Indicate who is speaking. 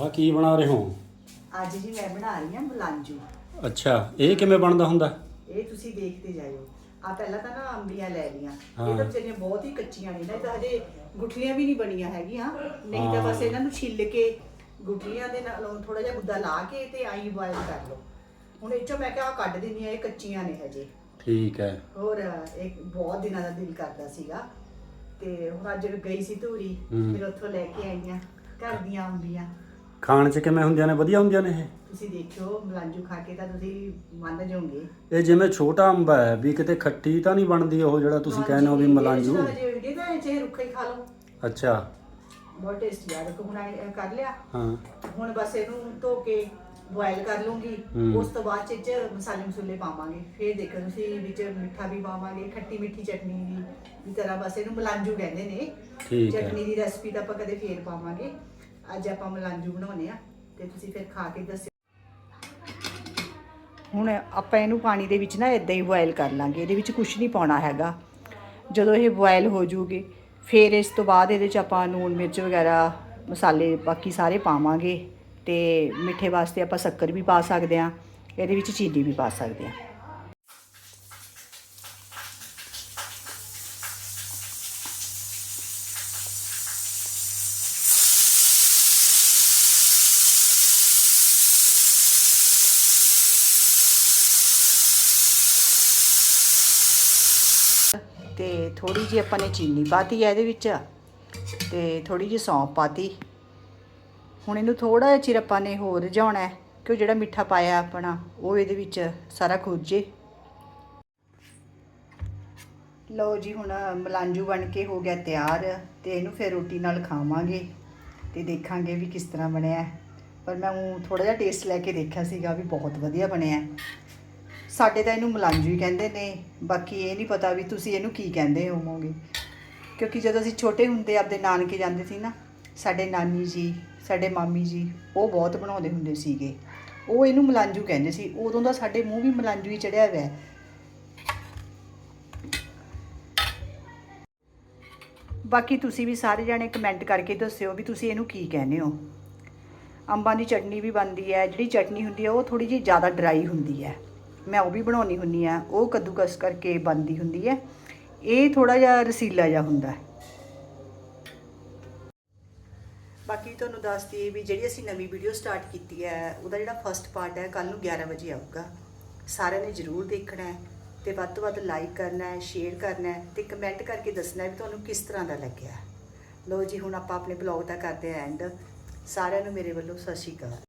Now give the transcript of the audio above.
Speaker 1: ਆਹ ਕੀ ਬਣਾ ਰਹੇ ਹੋ?
Speaker 2: ਅੱਜ ਜੀ ਮੈਂ ਬਣਾ ਰਹੀ ਹਾਂ ਮਲਾਂਜੂ
Speaker 1: ਅੱਛਾ ਇਹ ਕਿਵੇਂ ਬਣਦਾ ਹੁੰਦਾ?
Speaker 2: ਇਹ ਤੁਸੀਂ ਦੇਖਦੇ ਜਾਇਓ। ਆ ਪਹਿਲਾਂ ਤਾਂ ਨਾ ਅੰਬੀਆਂ ਲੈ ਲਈਆਂ।
Speaker 1: ਹਾਂ।
Speaker 2: ਇਹ ਤਾਂ ਵਿਚਾਰੀਆਂ ਬਹੁਤ ਹੀ ਕੱਚੀਆਂ ਨੇ ਨਾ ਇਹ ਤਾਂ ਹਜੇ ਗੁਠਲੀਆਂ ਵੀ ਨਹੀਂ ਬਣੀਆਂ ਹੈਗੀਆਂ। ਨਹੀਂ ਤਾਂ ਬਸ ਇਹਨਾਂ ਨੂੰ ਛਿੱਲ ਕੇ ਗੁਠਲੀਆਂ ਦੇ ਨਾਲ ਥੋੜਾ ਜਿਹਾ ਗੁੱਦਾ ਲਾ ਕੇ ਤੇ ਆਈ ਬੋਇਲ ਕਰ ਲਓ। ਹੁਣ ਇਹ ਚੋਂ ਮੈਂ ਕਿਹਾ ਆਹ ਕੱਢ ਦਿੰਦੀ ਆ ਇਹ ਕੱਚੀਆਂ ਨੇ ਹਜੇ।
Speaker 1: ਠੀਕ ਹੈ।
Speaker 2: ਹੋਰ ਇੱਕ ਬਹੁਤ ਦਿਨਾਂ ਦਾ ਦਿਲ ਕਰਦਾ ਸੀਗਾ। ਤੇ ਹੁਣ ਅੱਜ ਗਈ ਸੀ ਧੂਰੀ। ਫਿਰ ਉੱਥੋਂ ਲੈ ਕੇ ਆਈਆਂ ਘਰ ਦੀਆਂ ਅੰਬੀਆਂ।
Speaker 1: ਖਾਣ 'ਚ ਕਿਵੇਂ ਹੁੰਦੀਆਂ ਨੇ? ਵਧੀਆ ਹੁੰਦੀਆਂ ਨੇ ਇਹ?
Speaker 2: ਤੁਸੀਂ ਦੇਖਿਓ ਮਲਾਂਜੂ ਖਾ ਕੇ ਤਾਂ ਤੁਸੀਂ ਮੰਨ ਜਾਓਗੇ।
Speaker 1: ਇਹ ਜਿਵੇਂ ਛੋਟਾ ਅੰਬ ਹੈ ਵੀ ਕਿਤੇ ਖੱਟੀ ਤਾਂ ਨਹੀਂ ਬਣਦੀ ਉਹ ਜਿਹੜਾ ਤੁਸੀਂ ਕਹਿੰਦੇ ਹੋ ਵੀ ਮਲਾਂਜੂ?
Speaker 2: ਜੇ ਤਾਂ ਚਾਹੇ ਰੁੱਖਾ ਹੀ ਖਾ ਲਓ।
Speaker 1: ਅੱਛਾ।
Speaker 2: ਬਹੁਤ ਟੇਸਟੀ ਆ। ਦੇਖੋ ਹੁਣ ਕਰ ਲਿਆ।
Speaker 1: ਹਾਂ।
Speaker 2: ਹੁਣ ਬਸ ਇਹਨੂੰ ਧੋ ਕੇ ਬੋਇਲ ਕਰ ਲੂੰਗੀ
Speaker 1: ਹੂੰ।
Speaker 2: ਉਸ ਤੋਂ ਬਾਅਦ ਚ ਇਹ 'ਚ ਮਸਾਲੇ ਮਸੂਲੇ ਪਾਵਾਂਗੇ। ਫਿਰ ਦੇਖੋ ਤੁਸੀਂ ਵਿੱਚ ਮਿੱਠਾ ਵੀ ਪਾਵਾਂਗੇ ਖੱਟੀ ਮਿੱਠੀ ਚਟਨੀ ਦੀ। ਦੀ ਤਰ੍ਹਾਂ ਬਸ ਇਹਨੂੰ ਮਲਾਂਜੂ ਕਹਿੰਦੇ ਨੇ।
Speaker 1: ਠੀਕ ਹੈ।
Speaker 2: ਚਟਨੀ ਦੀ ਰੈਸਪੀ ਤਾਂ ਆਪਾਂ ਕਦੇ ਫੇਰ ਪਾਵਾਂਗੇ। ਅੱਜ ਆਪਾਂ ਮਲਾਂਜੂ ਬਣਾਉਨੇ ਆ, ਤੇ ਤੁਸੀਂ ਫਿਰ ਖਾ ਕੇ ਦੱਸਿਓ। ਹੁਣ ਆਪਾਂ ਇਹਨੂੰ ਪਾਣੀ ਦੇ ਵਿੱਚ ਨਾ ਇਦਾਂ ਹੀ ਬੋਇਲ ਕਰ ਲਾਂਗੇ, ਇਹਦੇ ਵਿੱਚ ਕੁਝ ਨਹੀਂ ਪਾਉਣਾ ਹੈਗਾ। ਜਦੋਂ ਇਹ ਬੋਇਲ ਹੋ ਜੂਗੇ ਫਿਰ ਇਸ ਤੋਂ ਬਾਅਦ ਇਹਦੇ ਚ ਆਪਾਂ ਨੂਨ ਮਿਰਚ ਵਗੈਰਾ, ਮਸਾਲੇ ਬਾਕੀ ਸਾਰੇ ਪਾਵਾਂਗੇ, ਤੇ ਮਿੱਠੇ ਵਾਸਤੇ ਆਪਾਂ ਸ਼ੱਕਰ ਵੀ ਪਾ ਸਕਦੇ ਆ ਇਹਦੇ ਵਿੱਚ ਚੀਨੀ ਵੀ ਪਾ ਸਕਦੇ ਆ ਤੇ ਥੋੜੀ ਜਿਹੀ ਆਪਾਂ ਨੇ ਚੀਨੀ ਪਾਤੀ ਹੈ ਇਹਦੇ ਵਿੱਚ ਤੇ ਥੋੜੀ ਜਿਹੀ ਸੌਂਫ ਪਾਤੀ। ਹੁਣ ਇਹਨੂੰ ਥੋੜਾ ਜਿਹਾ ਚਿਰ ਆਪਾਂ ਨੇ ਹੋਰ ਰਝਾਉਣਾ ਹੈ ਕਿ ਉਹ ਜਿਹੜਾ ਮਿੱਠਾ ਪਾਇਆ ਆਪਣਾ, ਉਹ ਇਹਦੇ ਵਿੱਚ ਸਾਰਾ ਖੁੱਜੇ। ਲਓ ਜੀ, ਹੁਣ ਮਲਾਂਜੂ ਬਣ ਕੇ ਹੋ ਗਿਆ ਤਿਆਰ ਤੇ ਇਹਨੂੰ ਫਿਰ ਰੋਟੀ ਨਾਲ ਖਾਵਾਂਗੇ ਤੇ ਦੇਖਾਂਗੇ ਵੀ ਕਿਸ ਤਰ੍ਹਾਂ ਬਣਿਆ ਪਰ ਮੈਂ ਉਹ ਥੋੜਾ ਜਿਹਾ ਟੇਸਟ ਲੈ ਕੇ ਦੇਖਿਆ ਸੀਗਾ ਵੀ ਬਹੁਤ ਵਧੀਆ ਬਣਿਆ ਸਾਡੇ ਤਾਂ ਇਹਨੂੰ ਮਲਾਂਜੂ ਹੀ ਕਹਿੰਦੇ ਨੇ। ਬਾਕੀ ਇਹ ਨਹੀਂ ਪਤਾ ਵੀ ਤੁਸੀਂ ਇਹਨੂੰ ਕੀ ਕਹਿੰਦੇ ਹੋਵੋਗੇ। ਕਿਉਂਕਿ ਜਦੋਂ ਅਸੀਂ ਛੋਟੇ ਹੁੰਦੇ ਆਪਦੇ ਨਾਨਕੇ ਜਾਂਦੇ ਸੀ ਨਾ, ਸਾਡੇ ਨਾਨੀ ਜੀ, ਸਾਡੇ ਮਾਮੀ ਜੀ, ਉਹ ਬਹੁਤ ਬਣਾਉਂਦੇ ਹੁੰਦੇ ਸੀਗੇ। ਉਹ ਇਹਨੂੰ ਮਲਾਂਜੂ ਕਹਿੰਦੇ ਸੀ। ਉਦੋਂ ਦਾ ਸਾਡੇ ਮੂੰਹ ਵੀ ਮਲਾਂਜੂ ਹੀ ਚੜਿਆ ਹੋਇਆ। ਬਾਕੀ ਤੁਸੀਂ ਵੀ ਸਾਰੇ ਜਾਣੇ ਕਮੈਂਟ ਕਰਕੇ ਦੱਸਿਓ ਵੀ ਤੁਸੀਂ ਇਹਨੂੰ ਕੀ ਕਹਿੰਦੇ ਹੋ। ਅੰਬਾਂ ਦੀ ਚਟਨੀ ਵੀ ਬਣਦੀ ਹੈ, ਜਿਹੜੀ ਚਟਨੀ ਹੁੰਦੀ ਹੈ, ਉਹ ਥੋੜੀ ਜਿਹੀ ਜ਼ਿਆਦਾ ਡਰਾਈ ਹੁੰਦੀ ਹੈ। ਮੈਂ ਉਹ ਵੀ ਬਣਾਉਣੀ ਹੁੰਨੀ ਆ, ਉਹ ਕੱਦੂਕਸ ਕਰਕੇ ਬਣਦੀ ਹੁੰਦੀ ਹੈ ਇਹ ਥੋੜਾ ਜਿਹਾ ਰਸੀਲਾ ਜਿਹਾ ਹੁੰਦਾ ਹੈ। ਬਾਕੀ ਤੁਹਾਨੂੰ ਦੱਸ ਦਈਏ ਵੀ ਜਿਹੜੀ ਅਸੀਂ ਨਵੀਂ ਵੀਡੀਓ ਸਟਾਰਟ ਕੀਤੀ ਹੈ, ਉਹਦਾ ਜਿਹੜਾ ਫਰਸਟ ਪਾਰਟ ਹੈ ਕੱਲ ਨੂੰ 11 ਵਜੇ ਆਊਗਾ। ਸਾਰਿਆਂ ਨੇ ਜ਼ਰੂਰ ਦੇਖਣਾ ਹੈ ਤੇ ਵੱਧ ਤੋਂ ਵੱਧ ਲਾਈਕ ਕਰਨਾ ਹੈ ਸ਼ੇਅਰ ਕਰਨਾ ਹੈ ਤੇ ਕਮੈਂਟ ਕਰਕੇ ਦੱਸਣਾ ਹੈ ਵੀ ਤੁਹਾਨੂੰ ਕਿਸ ਤਰ੍ਹਾਂ ਦਾ ਲੱਗਿਆ। ਲੋ ਜੀ, ਹੁਣ ਆਪਾਂ ਆਪਣੇ ਬਲੌਗ ਦਾ ਕਰਦੇ ਹਾਂ ਐਂਡ ਸਾਰਿਆਂ ਨੂੰ ਮੇਰੇ ਵੱਲੋਂ ਸਤਿ ਸ਼੍ਰੀ ਅਕਾਲ।